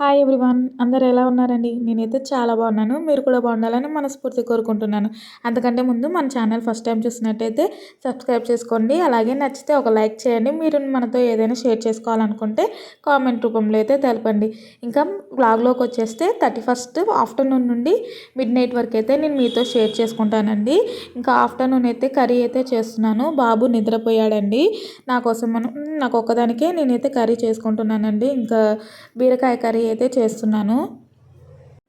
Hi everyone అందరు ఎలా ఉన్నారండి? నేనైతే చాలా బాగున్నాను. మీరు కూడా బాగుండాలని మనస్ఫూర్తి కోరుకుంటున్నాను. అంతకంటే ముందు మన ఛానల్ ఫస్ట్ టైం చూసినట్టయితే సబ్స్క్రైబ్ చేసుకోండి. అలాగే నచ్చితే ఒక లైక్ చేయండి. మీరు మనతో ఏదైనా షేర్ చేసుకోవాలనుకుంటే కామెంట్ రూపంలో అయితే తెలపండి. ఇంకా బ్లాగ్లోకి వచ్చేస్తే థర్టీ ఫస్ట్ ఆఫ్టర్నూన్ నుండి మిడ్ నైట్ వరకు అయితే నేను మీతో షేర్ చేసుకుంటానండి. ఇంకా ఆఫ్టర్నూన్ అయితే కర్రీ అయితే చేస్తున్నాను. బాబు నిద్రపోయాడండి. నా కోసం మనం నాకు ఒక్కదానికే నేనైతే కర్రీ చేసుకుంటున్నానండి. ఇంకా బీరకాయ కర్రీ అయితే చేస్తున్నాను.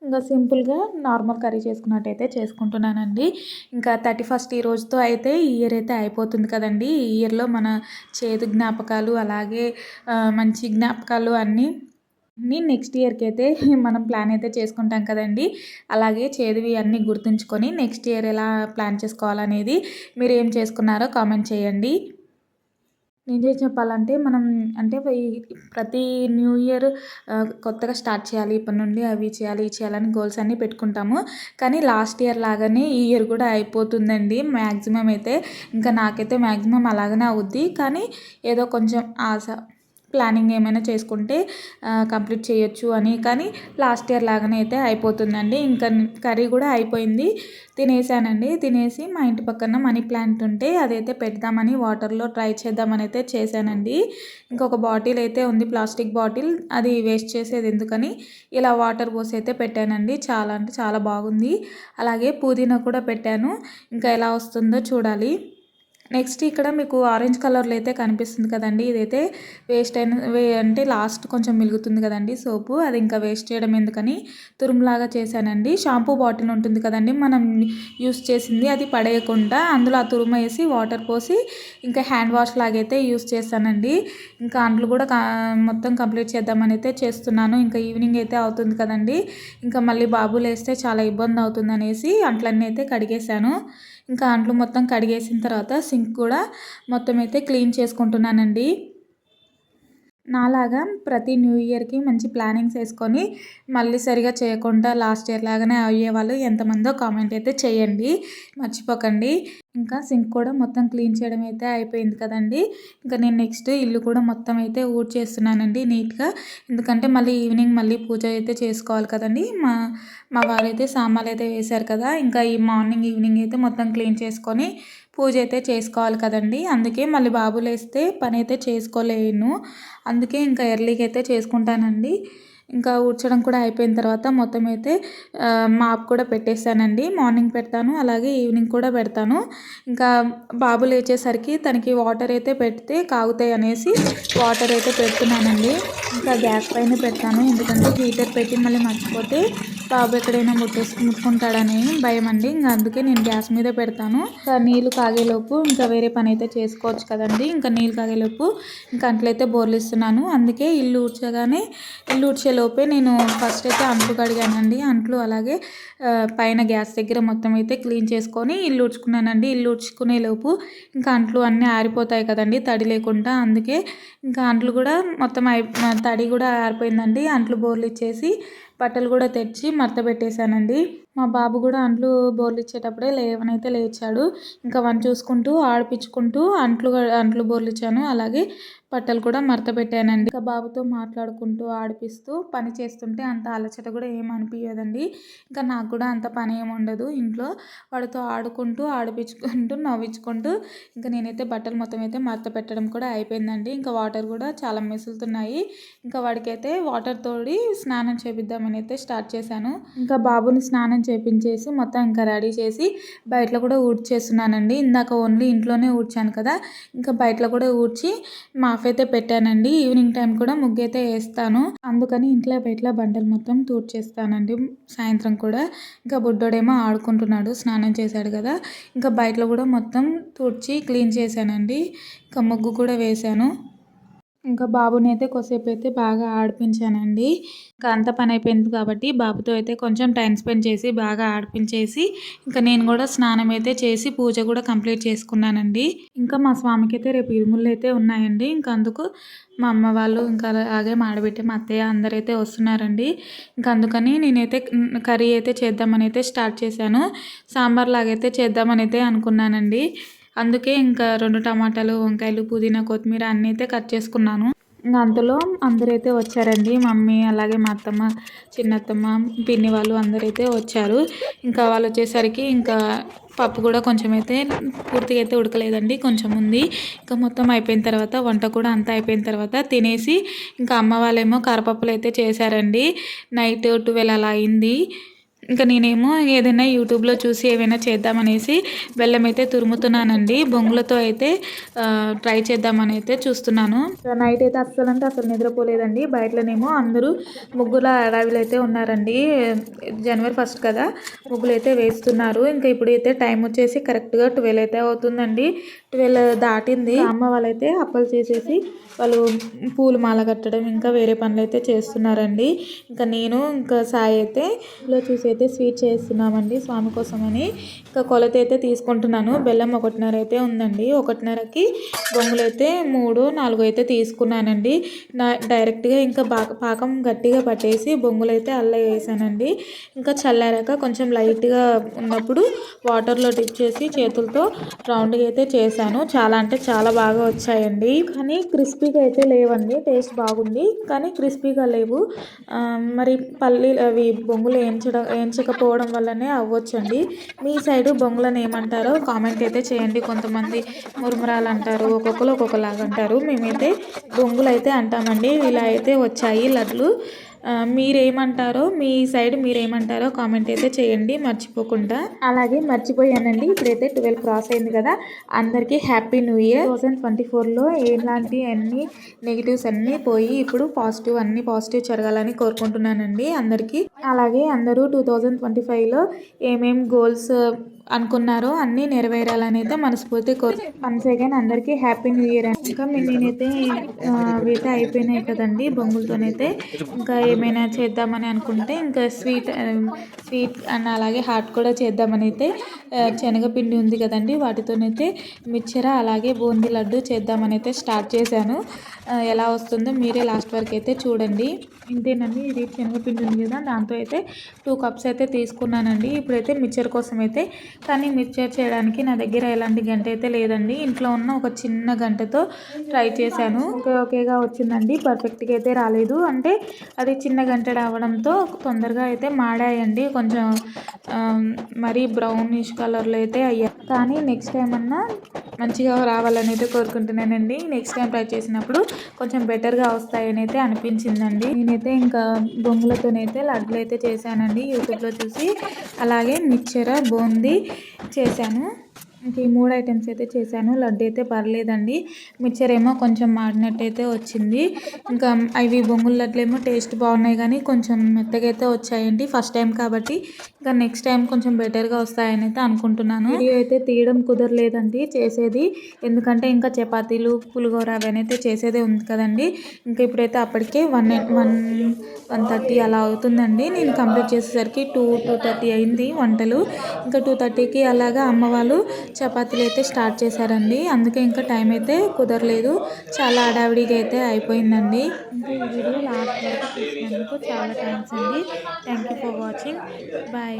ఇంకా సింపుల్గా నార్మల్ కర్రీ చేసుకున్నట్టయితే చేసుకుంటున్నానండి. ఇంకా థర్టీ ఫస్ట్ ఈ రోజుతో అయితే ఈ ఇయర్ అయితే అయిపోతుంది కదండి. ఈ ఇయర్లో మన చేదు జ్ఞాపకాలు అలాగే మంచి జ్ఞాపకాలు అన్నీ నెక్స్ట్ ఇయర్కి అయితే మనం ప్లాన్ అయితే చేసుకుంటాం కదండి. అలాగే చేదువి అన్నీ గుర్తుంచుకొని నెక్స్ట్ ఇయర్ ఎలా ప్లాన్ చేసుకోవాలనేది మీరు ఏం చేసుకున్నారో కామెంట్ చేయండి. నిజం చెప్పాలంటే మనం అంటే ప్రతి న్యూ ఇయర్ కొత్తగా స్టార్ట్ చేయాలి. ఇప్పటి నుండి అవి చేయాలి ఇవి చేయాలని గోల్స్ అన్నీ పెట్టుకుంటాము. కానీ లాస్ట్ ఇయర్ లాగానే ఈ ఇయర్ కూడా అయిపోతుందండి. మ్యాక్సిమం అయితే ఇంకా నాకైతే మ్యాక్సిమం అలాగనే అవుద్ది. కానీ ఏదో కొంచెం ఆశ ప్లానింగ్ ఏమైనా చేసుకుంటే కంప్లీట్ చేయొచ్చు అని. కానీ లాస్ట్ ఇయర్ లాగానే అయితే అయిపోతుందండి. ఇంకా కర్రీ కూడా అయిపోయింది. తినేసానండి. తినేసి మా ఇంటి పక్కన మనీ ప్లాంట్ ఉంటే అదైతే పెడదామని వాటర్లో ట్రై చేద్దామని అయితే చేశానండి. ఇంకొక బాటిల్ అయితే ఉంది ప్లాస్టిక్ బాటిల్. అది వేస్ట్ చేసేది ఎందుకని ఇలా వాటర్ పోసి అయితే పెట్టానండి. చాలా అంటే చాలా బాగుంది. అలాగే పుదీనా కూడా పెట్టాను. ఇంకా ఎలా వస్తుందో చూడాలి. నెక్స్ట్ ఇక్కడ మీకు ఆరెంజ్ కలర్లో అయితే కనిపిస్తుంది కదండి. ఇదైతే వేస్ట్ అయిన అంటే లాస్ట్ కొంచెం మిలుగుతుంది కదండి సోపు. అది ఇంకా వేస్ట్ చేయడం ఎందుకని తురుములాగా చేశానండి. షాంపూ బాటిల్ ఉంటుంది కదండి. మనం యూస్ చేసింది అది పడేయకుండా అందులో ఆ తురుము వేసి వాటర్ పోసి ఇంకా హ్యాండ్ వాష్ లాగైతే యూస్ చేశానండి. ఇంకా అంట్లు కూడా మొత్తం కంప్లీట్ చేద్దామని అయితే చేస్తున్నాను. ఇంకా ఈవినింగ్ అయితే అవుతుంది కదండి. ఇంకా మళ్ళీ బాబులు వేస్తే చాలా ఇబ్బంది అవుతుంది అనేసి అంట్లన్నీ అయితే కడిగేశాను. ఇంకా అంట్లు మొత్తం కడిగేసిన తర్వాత సింక్ కూడా మొత్తం అయితే క్లీన్ చేసుకుంటున్నానండి. నాలాగా ప్రతి న్యూ ఇయర్కి మంచి ప్లానింగ్స్ వేసుకొని మళ్ళీ సరిగా చేయకుండా లాస్ట్ ఇయర్ లాగానే అయ్యేవాళ్ళు ఎంతమందో కామెంట్ అయితే చేయండి. మర్చిపోకండి. ఇంకా సింక్ కూడా మొత్తం క్లీన్ చేయడం అయితే అయిపోయింది కదండి. ఇంకా నేను నెక్స్ట్ ఇల్లు కూడా మొత్తం అయితే ఊడ్ చేస్తున్నానండి నీట్గా. ఎందుకంటే మళ్ళీ ఈవినింగ్ మళ్ళీ పూజ అయితే చేసుకోవాలి కదండి. మా మా వారైతే సామాన్లు అయితే వేశారు కదా. ఇంకా ఈ మార్నింగ్ ఈవినింగ్ అయితే మొత్తం క్లీన్ చేసుకొని పూజ అయితే చేసుకోవాలి కదండి. అందుకే మళ్ళీ బాబులు వేస్తే పని అయితే చేసుకోలేను. అందుకే ఇంకా ఎర్లీగా అయితే చేసుకుంటానండి. ఇంకా ఊడ్చడం కూడా అయిపోయిన తర్వాత మొత్తం అయితే మాప్ కూడా పెట్టేశానండి మార్నింగ్ పెడతాను అలాగే ఈవినింగ్ కూడా పెడతాను. ఇంకా బాబు లేచేసరికి తనకి వాటర్ అయితే పెడితే కాగుతాయి అనేసి వాటర్ అయితే పెడుతున్నానండి. ఇంకా గ్యాస్ పైన పెడతాను ఎందుకంటే హీటర్ పెట్టి మళ్ళీ మర్చిపోతే బాబు ఎక్కడైనా ముట్టేసి ముట్టుకుంటాడని భయం అండి ఇంకా అందుకే నేను గ్యాస్ మీద పెడతాను. ఇంకా నీళ్ళు కాగేలోపు ఇంకా వేరే పని అయితే చేసుకోవచ్చు కదండి. ఇంకా నీళ్ళు కాగేలోపు ఇంకా అంట్లయితే బోర్లు ఇస్తున్నాను అందుకే ఇల్లు ఊడ్చగానే ఇల్లు ఊడ్చేలోపే నేను ఫస్ట్ అయితే అంట్లు కడిగానండి. అంట్లు అలాగే పైన గ్యాస్ దగ్గర మొత్తం అయితే క్లీన్ చేసుకొని ఇల్లు ఊడ్చుకున్నానండి. ఇల్లు ఊడ్చుకునే లోపు ఇంకా అంట్లు అన్నీ ఆరిపోతాయి కదండి తడి లేకుండా. అందుకే ఇంకా అంట్లు కూడా మొత్తం అయి తడి కూడా ఆరిపోయిందండి. అంట్లు బోర్లు ఇచ్చేసి బట్టలు కూడా తెచ్చి మడత పెట్టేశానండి. మా బాబు కూడా అంట్లు బోర్లు ఇచ్చేటప్పుడే లేవనైతే లేచాడు. ఇంకా వన్ చూసుకుంటూ ఆడిపించుకుంటూ అంట్లు అంట్లు బోర్లు ఇచ్చాను. అలాగే బట్టలు కూడా మడత పెట్టానండి ఇంకా బాబుతో మాట్లాడుకుంటూ ఆడిపిస్తూ పని చేస్తుంటే అంత అలచట కూడా ఏం అనిపించదండి ఇంకా నాకు కూడా అంత పని ఏమి ఉండదు. ఇంట్లో వాడితో ఆడుకుంటూ ఆడిపించుకుంటూ నవ్వించుకుంటూ ఇంకా నేనైతే బట్టలు మొత్తం అయితే మడత పెట్టడం కూడా అయిపోయిందండి. ఇంకా వాటర్ కూడా చాలా మిసులుతున్నాయి. ఇంకా వాడికైతే వాటర్ తోడి స్నానం చేపిద్దామని అయితే స్టార్ట్ చేశాను. ఇంకా బాబుని స్నానం చేపించేసి మొత్తం ఇంకా రెడీ చేసి బయటలో కూడా ఊడ్చేస్తున్నానండి. ఇందాక ఓన్లీ ఇంట్లోనే ఊడ్చాను కదా. ఇంకా బయటలో కూడా ఊడ్చి మాఫ్ అయితే పెట్టానండి. ఈవినింగ్ టైం కూడా ముగ్గు అయితే వేస్తాను. అందుకని ఇంట్లో బయటలో బండలు మొత్తం తూడ్చేస్తానండి. సాయంత్రం కూడా ఇంకా బుడ్డోడేమో ఆడుకుంటున్నాడు స్నానం చేశాడు కదా. ఇంకా బయటలో కూడా మొత్తం తుడిచి క్లీన్ చేశానండి. ఇంకా ముగ్గు కూడా వేశాను. ఇంకా బాబుని అయితే కొసేపు అయితే బాగా ఆడిపించానండి. ఇంకా అంత పని అయిపోయింది కాబట్టి బాబుతో అయితే కొంచెం టైం స్పెండ్ చేసి బాగా ఆడిపించేసి ఇంకా నేను కూడా స్నానం అయితే చేసి పూజ కూడా కంప్లీట్ చేసుకున్నానండి. ఇంకా మా స్వామికి అయితే రేపు ఇరుములు అయితే ఉన్నాయండి. ఇంకా అందుకు మా అమ్మ వాళ్ళు ఇంకా అలాగే మాడబెట్టి మా అత్తయ్య అందరైతే వస్తున్నారండి. ఇంకా అందుకని నేనైతే కర్రీ అయితే చేద్దామని అయితే స్టార్ట్ చేశాను. సాంబార్ లాగైతే చేద్దామని అయితే అనుకున్నానండి. అందుకే ఇంకా రెండు టమాటాలు వంకాయలు పుదీనా కొత్తిమీర అన్నీ అయితే కట్ చేసుకున్నాను. ఇంకా అంతలో అందరైతే వచ్చారండి. మమ్మీ అలాగే మా అత్తమ్మ చిన్నత్తమ్మ పిన్ని వాళ్ళు అందరైతే వచ్చారు. ఇంకా వాళ్ళు వచ్చేసరికి ఇంకా పప్పు కూడా కొంచెం అయితే పూర్తిగా అయితే ఉడకలేదండి కొంచెం ఉంది. ఇంకా మొత్తం అయిపోయిన తర్వాత వంట కూడా అంతా అయిపోయిన తర్వాత తినేసి ఇంకా అమ్మ వాళ్ళేమో కారపప్పులు అయితే చేశారండి. నైట్ ట్వెల్వ్ అలా అయింది. ఇంకా నేనేమో ఏదైనా యూట్యూబ్లో చూసి ఏమైనా చేద్దామనేసి బెల్లం అయితే తురుముతున్నానండి. బొంగులతో అయితే ట్రై చేద్దామని అయితే చూస్తున్నాను నైట్ అయితే అస్సలు అంటే అసలు నిద్రపోలేదండి. బయటలోనేమో అందరూ ముగ్గుల అడవిలో అయితే ఉన్నారండి. జనవరి ఫస్ట్ కదా. ముగ్గులు అయితే వేస్తున్నారు. ఇంకా ఇప్పుడు అయితే టైం వచ్చేసి కరెక్ట్గా ట్వెల్వ్ అయితే అవుతుందండి. ట్వెల్వ్ దాటింది. అమ్మ వాళ్ళైతే అప్పలు చేసేసి వాళ్ళు పూలు మాల కట్టడం ఇంకా వేరే పనులు అయితే చేస్తున్నారండి. ఇంకా నేను ఇంకా సాయి అయితే లో చూసి అయితే స్వీట్ చేస్తున్నామండి స్వామి కోసమని. ఇంకా కొలత అయితే తీసుకుంటున్నాను. బెల్లం ఒకటిన్నర అయితే ఉందండి. ఒకటిన్నరకి బొంగులు అయితే మూడు నాలుగు అయితే తీసుకున్నానండి. నా డైరెక్ట్గా ఇంకా బాగా పాకం గట్టిగా పట్టేసి బొంగులు అయితే అల్ల వేసానండి. ఇంకా చల్లారాక కొంచెం లైట్గా ఉన్నప్పుడు వాటర్లో డిప్ చేసి చేతులతో రౌండ్గా అయితే చేశాను. చాలా అంటే చాలా బాగా వచ్చాయండి. కానీ క్రిస్పీగా అయితే లేవండి. టేస్ట్ బాగుంది. కానీ క్రిస్పీగా లేవు. మరి పల్లి అవి బొంగులు వేయించడం వేయించకపోవడం వల్లనే అవ్వచ్చండి. మీ సైడు బొంగులను ఏమంటారో కామెంట్ అయితే చేయండి. కొంతమంది మురుమురాలు అంటారు ఒక్కొక్కరు ఒక్కొక్కలాగా అంటారు మేమైతే బొంగులు అయితే అంటామండి. ఇలా అయితే వచ్చాయి లడ్లు. మీరేమంటారో మీ సైడ్ మీరేమంటారో కామెంట్ అయితే చేయండి మర్చిపోకుండా. అలాగే మర్చిపోయానండి ఇప్పుడైతే ట్వెల్వ్ క్రాస్ అయింది కదా అందరికీ happy new year. Two thousand twenty ఫోర్లో ఎలాంటి అన్ని నెగిటివ్స్ అన్నీ పోయి ఇప్పుడు పాజిటివ్ అన్ని పాజిటివ్ జరగాలని కోరుకుంటున్నానండి అందరికీ. అలాగే అందరూ టూ థౌజండ్ ట్వంటీ ఫైవ్లో ఏమేం గోల్స్ అనుకున్నారో అన్నీ నెరవేరాలని అయితే మనస్ఫూర్తి కోరు. వన్స్ అగైన్ అందరికీ హ్యాపీ న్యూ ఇయర్ ఇంకా నేనైతే వీట అయిపోయినాయి కదండి బొంగులతోనైతే. ఇంకా ఏమైనా చేద్దామని అనుకుంటే ఇంకా స్వీట్ స్వీట్ అండ్ అలాగే హాట్ కూడా చేద్దామని అయితే శనగపిండి ఉంది కదండి వాటితోనైతే మిక్చర అలాగే బూందీ లడ్డు చేద్దామని అయితే స్టార్ట్ చేశాను ఎలా వస్తుందో మీరే లాస్ట్ వరకు అయితే చూడండి. ఇంతేనండి ఇది శనగపిండి ఉంది కదా దాంతో అయితే టూ కప్స్ అయితే తీసుకున్నానండి. ఇప్పుడైతే మిక్చర్ కోసం అయితే కానీ మిక్చర్ చేయడానికి నా దగ్గర ఎలాంటి గంట అయితే లేదండి. ఇంట్లో ఉన్న ఒక చిన్న గంటతో ట్రై చేశాను. ఓకే ఓకేగా వచ్చిందండి. పర్ఫెక్ట్గా అయితే రాలేదు. అంటే అది చిన్న గంట రావడంతో తొందరగా అయితే మాడాయండి. కొంచెం మరీ బ్రౌనిష్ కలర్లో అయితే అయ్యాయి కానీ నెక్స్ట్ టైం అన్నా మంచిగా రావాలని అయితే కోరుకుంటున్నానండి. నెక్స్ట్ టైం ట్రై చేసినప్పుడు కొంచెం బెటర్గా వస్తాయని అయితే అనిపించిందండి. నేనైతే ఇంకా బొంగులతోనైతే లడ్లు అయితే చేశానండి. యూట్యూబ్లో చూసి అలాగే మిక్చర బూందీ చేశాను. ఈ మూడు ఐటమ్స్ అయితే చేశాను. లడ్డు అయితే పర్లేదండి. మిక్చర్ ఏమో కొంచెం మాడినట్టు అయితే వచ్చింది. ఇంకా అవి బొంగుల లడ్లు ఏమో టేస్ట్ బాగున్నాయి కానీ కొంచెం మెత్తగా అయితే వచ్చాయండి. ఫస్ట్ టైం కాబట్టి ఇంకా నెక్స్ట్ టైం కొంచెం బెటర్గా వస్తాయని అయితే అనుకుంటున్నాను. వీడియో అయితే తీయడం కుదరలేదండి చేసేది. ఎందుకంటే ఇంకా చపాతీలు పులిగోర అవన్నీ చేసేదే ఉంది కదండి. ఇంకా ఇప్పుడైతే అప్పటికే వన్ వన్ వన్ థర్టీ అలా అవుతుందండి. నేను కంప్లీట్ చేసేసరికి టూ టూ థర్టీ అయింది వంటలు. ఇంకా టూ థర్టీకి అలాగా అమ్మ వాళ్ళు చపాతీలు అయితే స్టార్ట్ చేశారండి. అందుకే ఇంకా టైం అయితే కుదరలేదు. చాలా హడావిడిగా అయితే అయిపోయిందండి. ఇంకా ఈ వీడియో లాస్ట్ వరకు చూసినందుకు చాలా థ్యాంక్స్ అండి. Thank you for watching bye